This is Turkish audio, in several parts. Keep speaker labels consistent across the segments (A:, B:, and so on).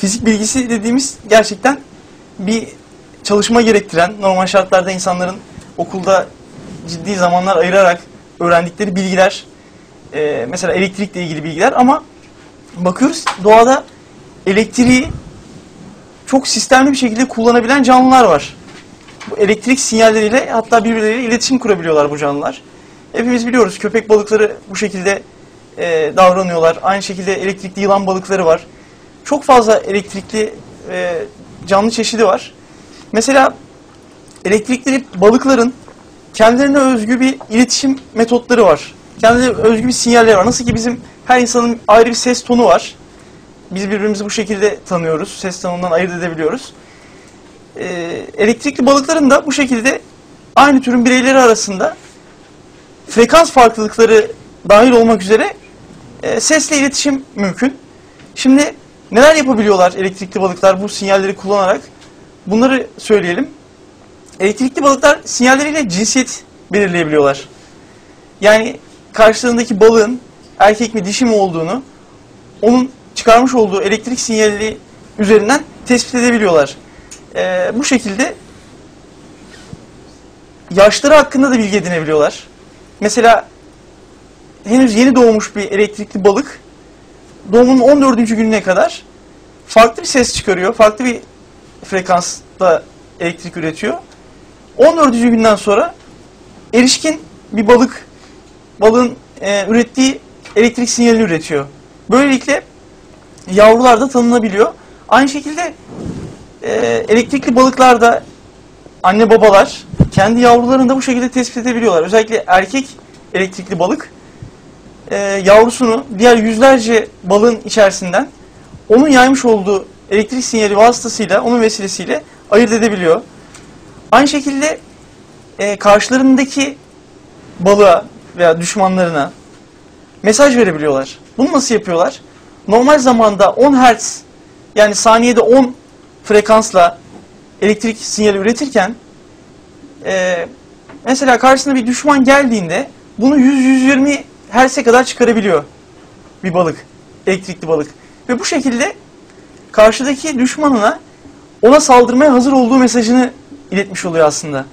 A: fizik bilgisi dediğimiz gerçekten bir çalışma gerektiren, normal şartlarda insanların okulda ciddi zamanlar ayırarak öğrendikleri bilgiler, e, mesela elektrikle ilgili bilgiler ama bakıyoruz doğada elektriği çok sistemli bir şekilde kullanabilen canlılar var. Bu elektrik sinyalleriyle hatta birbirleriyle iletişim kurabiliyorlar bu canlılar. Hepimiz biliyoruz köpek balıkları bu şekilde e, davranıyorlar. Aynı şekilde elektrikli yılan balıkları var. Çok fazla elektrikli e, canlı çeşidi var. Mesela elektrikli balıkların kendilerine özgü bir iletişim metotları var. Kendilerine özgü bir sinyaller var. Nasıl ki bizim her insanın ayrı bir ses tonu var. Biz birbirimizi bu şekilde tanıyoruz. Ses tonundan ayırt edebiliyoruz. Ee, elektrikli balıkların da bu şekilde aynı türün bireyleri arasında frekans farklılıkları dahil olmak üzere e, sesle iletişim mümkün. Şimdi neler yapabiliyorlar elektrikli balıklar bu sinyalleri kullanarak? Bunları söyleyelim. Elektrikli balıklar sinyalleriyle cinsiyet belirleyebiliyorlar. Yani karşılarındaki balığın erkek mi dişi mi olduğunu onun çıkarmış olduğu elektrik sinyali üzerinden tespit edebiliyorlar. Ee, bu şekilde yaşları hakkında da bilgi edinebiliyorlar. Mesela henüz yeni doğmuş bir elektrikli balık doğumunun 14. gününe kadar farklı bir ses çıkarıyor. Farklı bir frekansta elektrik üretiyor. 14. günden sonra erişkin bir balık balığın e, ürettiği elektrik sinyalini üretiyor. Böylelikle yavrular da tanınabiliyor. Aynı şekilde e, elektrikli balıklarda anne babalar kendi yavrularını da bu şekilde tespit edebiliyorlar. Özellikle erkek elektrikli balık e, yavrusunu diğer yüzlerce balığın içerisinden onun yaymış olduğu elektrik sinyali vasıtasıyla, onun vesilesiyle ayırt edebiliyor. Aynı şekilde e, karşılarındaki balığa veya düşmanlarına mesaj verebiliyorlar. Bunu nasıl yapıyorlar? Normal zamanda 10 Hz yani saniyede 10 frekansla elektrik sinyali üretirken e, mesela karşısına bir düşman geldiğinde bunu 100-120 Hz'e kadar çıkarabiliyor bir balık, elektrikli balık. Ve bu şekilde karşıdaki düşmanına ona saldırmaya hazır olduğu mesajını iletmiş oluyor aslında.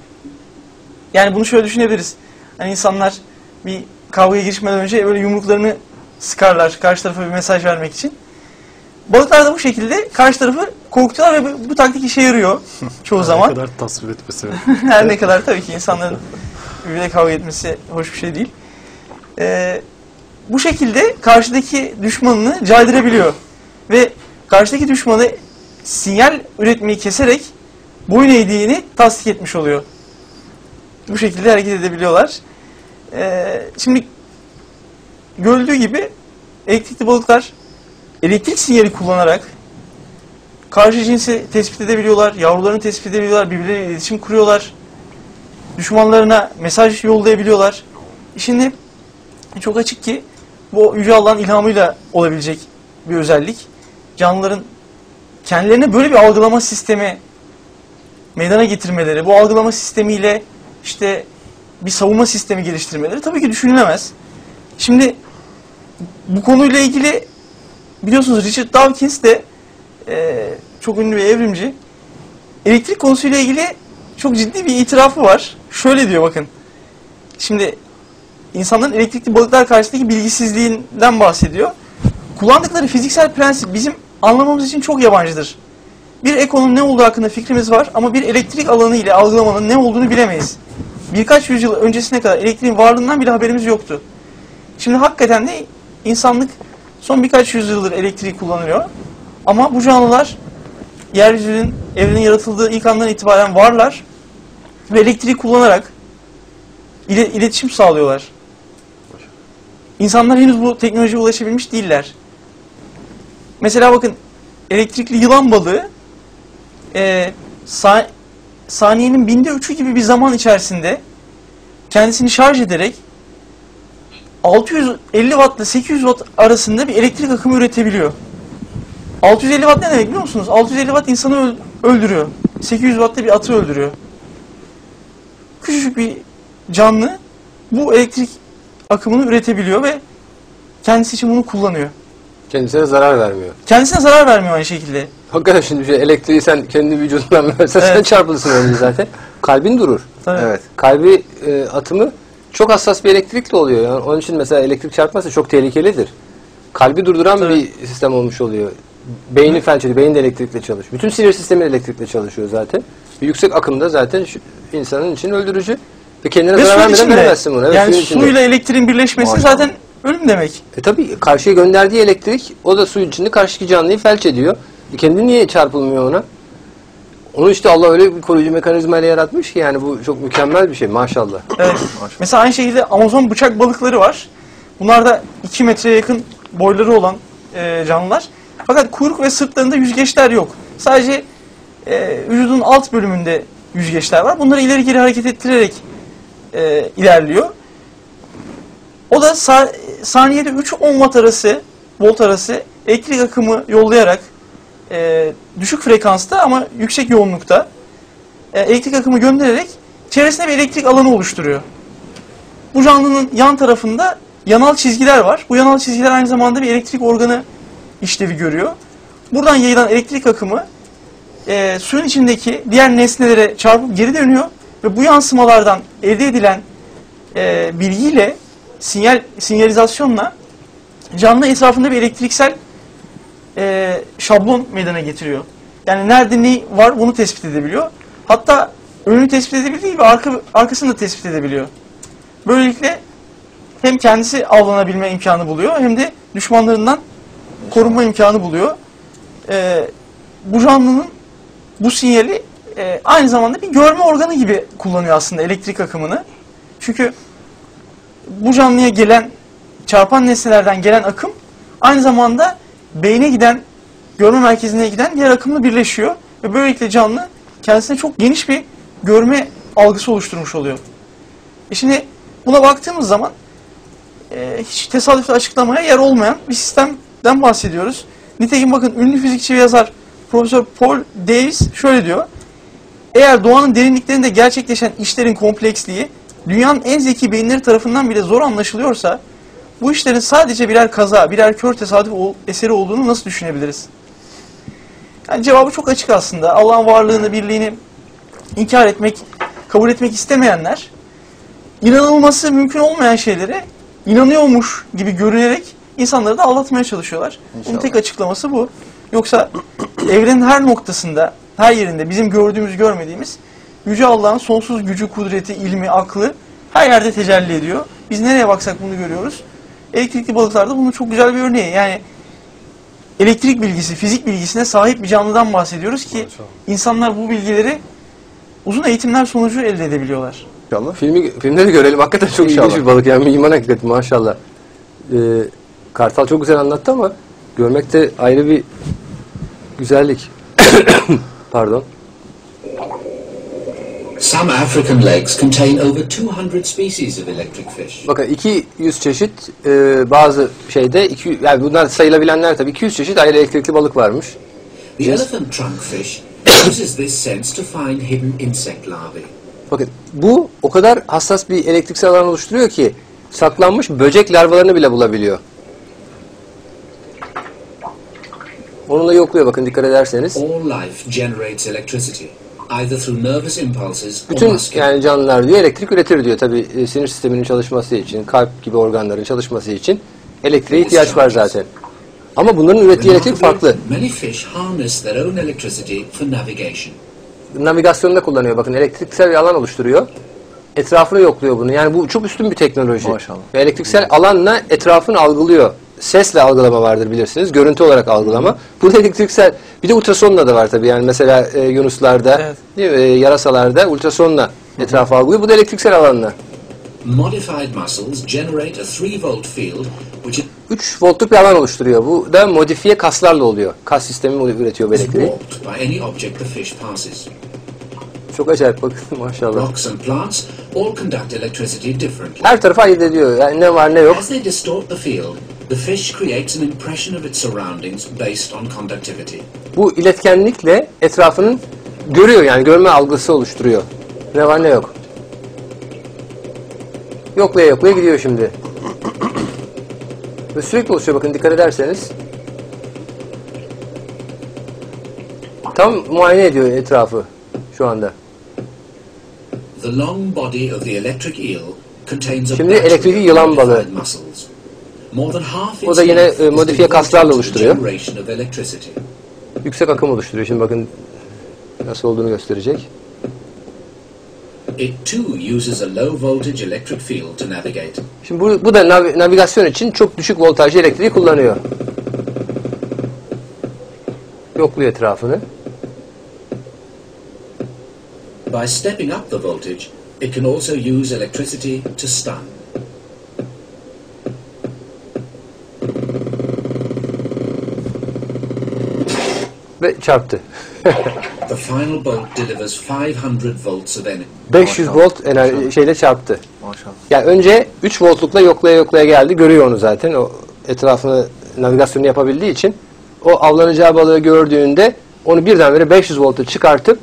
A: Yani bunu şöyle düşünebiliriz. Hani insanlar bir kavgaya girişmeden önce böyle yumruklarını sıkarlar karşı tarafa bir mesaj vermek için. Balıklar da bu şekilde karşı tarafı korkutuyorlar ve bu, taktik işe yarıyor çoğu zaman.
B: Ne kadar tasvir etmesi.
A: Her ne kadar tabii ki insanların birbirine kavga etmesi hoş bir şey değil. Ee, bu şekilde karşıdaki düşmanını caydırabiliyor. Ve karşıdaki düşmanı sinyal üretmeyi keserek boyun eğdiğini tasdik etmiş oluyor. Bu şekilde hareket edebiliyorlar. Ee, şimdi görüldüğü gibi elektrikli balıklar elektrik sinyali kullanarak karşı cinsi tespit edebiliyorlar, yavrularını tespit edebiliyorlar, birbirleriyle iletişim kuruyorlar, düşmanlarına mesaj yollayabiliyorlar. Şimdi çok açık ki bu Yüce Allah'ın ilhamıyla olabilecek bir özellik. Canlıların kendilerine böyle bir algılama sistemi meydana getirmeleri, bu algılama sistemiyle işte bir savunma sistemi geliştirmeleri tabii ki düşünülemez. Şimdi bu konuyla ilgili biliyorsunuz Richard Dawkins de e, çok ünlü bir evrimci. Elektrik konusuyla ilgili çok ciddi bir itirafı var. Şöyle diyor bakın. Şimdi insanların elektrikli balıklar karşısındaki bilgisizliğinden bahsediyor. Kullandıkları fiziksel prensip bizim anlamamız için çok yabancıdır. Bir ekonun ne olduğu hakkında fikrimiz var ama bir elektrik alanı ile algılamanın ne olduğunu bilemeyiz. Birkaç yüzyıl öncesine kadar elektriğin varlığından bile haberimiz yoktu. Şimdi hakikaten de insanlık son birkaç yüzyıldır elektriği kullanıyor. Ama bu canlılar yeryüzünün, evrenin yaratıldığı ilk andan itibaren varlar ve elektriği kullanarak ile, iletişim sağlıyorlar. İnsanlar henüz bu teknolojiye ulaşabilmiş değiller. Mesela bakın elektrikli yılan balığı e, sa saniyenin binde üçü gibi bir zaman içerisinde kendisini şarj ederek 650 watt ile 800 watt arasında bir elektrik akımı üretebiliyor. 650 watt ne demek biliyor musunuz? 650 watt insanı öldürüyor. 800 watt da bir atı öldürüyor. Küçücük bir canlı bu elektrik akımını üretebiliyor ve kendisi için bunu kullanıyor.
B: Kendisine zarar vermiyor.
A: Kendisine zarar vermiyor aynı şekilde.
B: Hakikaten şimdi bir şey, elektriği sen kendi vücudundan versen sen
A: Evet.
B: çarpılırsın önce zaten. Kalbin durur.
A: Tabii.
C: Evet.
B: Kalbi e, atımı çok hassas bir elektrikle oluyor. Yani onun için mesela elektrik çarpması çok tehlikelidir. Kalbi durduran
A: Tabii.
B: bir sistem olmuş oluyor. Beyni felç ediyor. Beyin de elektrikle çalışıyor. Bütün sinir sistemi elektrikle çalışıyor zaten. Yüksek akımda zaten insanın için öldürücü. Ve kendine
A: Ve
B: zarar
A: suyun
B: vermeden
A: içinde.
B: veremezsin bunu. Evet,
A: yani
B: suyun içinde.
A: suyla elektriğin birleşmesi
C: Maşallah.
A: zaten ölüm demek.
B: E tabi karşıya gönderdiği elektrik o da suyun içinde karşıdaki canlıyı felç ediyor. E kendi niye çarpılmıyor ona? Onu işte Allah öyle bir koruyucu mekanizma ile yaratmış ki yani bu çok mükemmel bir şey maşallah.
A: Evet. Mesela aynı şekilde Amazon bıçak balıkları var. Bunlar da 2 metreye yakın boyları olan e, canlılar. Fakat kuyruk ve sırtlarında yüzgeçler yok. Sadece e, vücudun alt bölümünde yüzgeçler var. Bunları ileri geri hareket ettirerek e, ilerliyor. O da sa- saniyede 3-10 watt arası, volt arası elektrik akımı yollayarak e, düşük frekansta ama yüksek yoğunlukta e, elektrik akımı göndererek çevresinde bir elektrik alanı oluşturuyor. Bu canlının yan tarafında yanal çizgiler var. Bu yanal çizgiler aynı zamanda bir elektrik organı işlevi görüyor. Buradan yayılan elektrik akımı e, suyun içindeki diğer nesnelere çarpıp geri dönüyor ve bu yansımalardan elde edilen e, bilgiyle sinyal sinyalizasyonla canlı etrafında bir elektriksel e, şablon meydana getiriyor. Yani nerede ne var bunu tespit edebiliyor. Hatta önünü tespit edebildiği gibi arka, arkasını da tespit edebiliyor. Böylelikle hem kendisi avlanabilme imkanı buluyor hem de düşmanlarından korunma imkanı buluyor. E, bu canlının bu sinyali e, aynı zamanda bir görme organı gibi kullanıyor aslında elektrik akımını. Çünkü bu canlıya gelen çarpan nesnelerden gelen akım aynı zamanda beyne giden, görme merkezine giden diğer akımla birleşiyor. Ve böylelikle canlı kendisine çok geniş bir görme algısı oluşturmuş oluyor. E şimdi buna baktığımız zaman e, hiç tesadüfle açıklamaya yer olmayan bir sistemden bahsediyoruz. Nitekim bakın ünlü fizikçi ve yazar Profesör Paul Davies şöyle diyor. Eğer doğanın derinliklerinde gerçekleşen işlerin kompleksliği dünyanın en zeki beyinleri tarafından bile zor anlaşılıyorsa bu işlerin sadece birer kaza, birer kör tesadüf eseri olduğunu nasıl düşünebiliriz? Yani cevabı çok açık aslında. Allah'ın varlığını, birliğini inkar etmek, kabul etmek istemeyenler inanılması mümkün olmayan şeylere inanıyormuş gibi görünerek insanları da aldatmaya çalışıyorlar. Bunun
C: İnşallah.
A: tek açıklaması bu. Yoksa evrenin her noktasında, her yerinde bizim gördüğümüz, görmediğimiz Yüce Allah'ın sonsuz gücü, kudreti, ilmi, aklı her yerde tecelli ediyor. Biz nereye baksak bunu görüyoruz. Elektrikli balıklarda bunun çok güzel bir örneği. Yani elektrik bilgisi, fizik bilgisine sahip bir canlıdan bahsediyoruz ki insanlar bu bilgileri uzun eğitimler sonucu elde edebiliyorlar.
C: İnşallah.
B: Filmi, filmde de görelim. Hakikaten çok
C: İnşallah.
B: ilginç bir balık. Yani iman hakikati maşallah. Ee, Kartal çok güzel anlattı ama görmek de ayrı bir güzellik. Pardon.
D: Some African lakes contain over 200 species of electric fish.
B: Bakın 200 çeşit e, bazı şeyde iki, yani bunlar sayılabilenler tabii 200 çeşit ayrı elektrikli balık varmış.
D: The
B: Yes.
D: elephant trunk fish uses this sense to find hidden insect larvae.
B: Bakın bu o kadar hassas bir elektriksel alan oluşturuyor ki saklanmış böcek larvalarını bile bulabiliyor. Onunla yokluyor bakın dikkat ederseniz.
D: All life generates electricity, either through nervous impulses
B: Bütün yani canlılar diyor elektrik üretir diyor. Tabi sinir sisteminin çalışması için, kalp gibi organların çalışması için elektriğe ihtiyaç var zaten. Ama bunların ürettiği elektrik farklı.
D: Many fish harness their own electricity for navigation.
B: Navigasyonda kullanıyor bakın elektriksel bir alan oluşturuyor. Etrafını yokluyor bunu. Yani bu çok üstün bir teknoloji.
C: Maşallah.
B: Ve elektriksel alanla etrafını algılıyor. Sesle algılama vardır bilirsiniz. Görüntü olarak algılama. Burada elektriksel bir de ultrasonla da var tabii. Yani mesela e, yunuslarda,
A: Evet.
B: değil mi? E, yarasalarda ultrasonla etrafı algılıyor. Bu da elektriksel alanla.
D: Modified muscles generate a 3 volt field which
B: 3 voltluk bir alan oluşturuyor. Bu da modifiye kaslarla oluyor. Kas sistemi üretiyor bu elektriği. Çok acayip bakın maşallah.
D: And plants all conduct electricity differently.
B: Her tarafı ayırt ediyor. Yani ne var ne yok.
D: As they distort the field, the fish creates an impression of its surroundings based on conductivity.
B: Bu iletkenlikle etrafının görüyor yani görme algısı oluşturuyor. Ne var ne yok. Yoklaya yoklaya gidiyor şimdi. Ve sürekli oluşuyor bakın dikkat ederseniz. Tam muayene ediyor etrafı şu anda. Şimdi elektrikli
D: of
B: yılan balığı. O da yine, e, modifiye kaslarla oluşturuyor. Yüksek akım oluşturuyor. Şimdi bakın nasıl olduğunu gösterecek.
D: It too uses a low voltage electric field to navigate.
B: Şimdi bu, bu da nav- navigasyon için çok düşük voltajlı elektriği kullanıyor. Yokluyor etrafını.
D: By stepping up the voltage, it can also use electricity to stun.
B: Ve çarptı.
D: The final bolt delivers 500 volts of energy.
B: 500 volt enerji şeyle çarptı.
A: Maşallah.
B: Yani önce 3 voltlukla yoklaya yoklaya geldi. Görüyor onu zaten. O etrafını navigasyonu yapabildiği için o avlanacağı balığı gördüğünde onu birdenbire 500 volta çıkartıp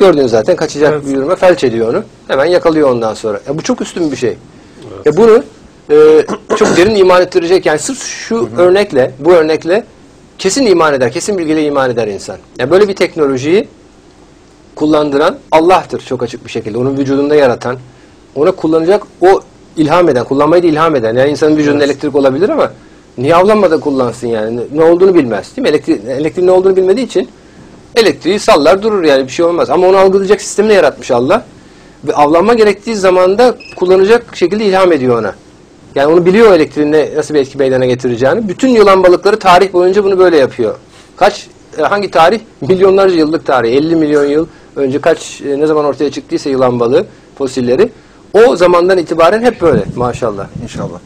B: gördüğünüz zaten kaçacak
A: Evet.
B: bir duruma felç ediyor onu. Hemen yakalıyor ondan sonra. Ya bu çok üstün bir şey. Ya bunu e, çok derin iman ettirecek. Yani sırf şu örnekle, bu örnekle kesin iman eder, kesin bilgiyle iman eder insan. Ya böyle bir teknolojiyi kullandıran Allah'tır çok açık bir şekilde. Onun vücudunda yaratan, ona kullanacak o ilham eden, kullanmayı da ilham eden. Yani insanın vücudunda elektrik olabilir ama niye avlanmadan kullansın yani? Ne- olduğunu bilmez değil mi? Elektrik, elektriğin ne olduğunu bilmediği için elektriği sallar durur yani bir şey olmaz. Ama onu algılayacak sistemini yaratmış Allah. Ve avlanma gerektiği zaman da kullanacak şekilde ilham ediyor ona. Yani onu biliyor elektriğin ne- nasıl bir etki meydana getireceğini. Bütün yılan balıkları tarih boyunca bunu böyle yapıyor. Kaç, e, hangi tarih? Milyonlarca yıllık tarih. 50 milyon yıl önce kaç, e, ne zaman ortaya çıktıysa yılan balığı fosilleri. O zamandan itibaren hep böyle maşallah.
A: İnşallah.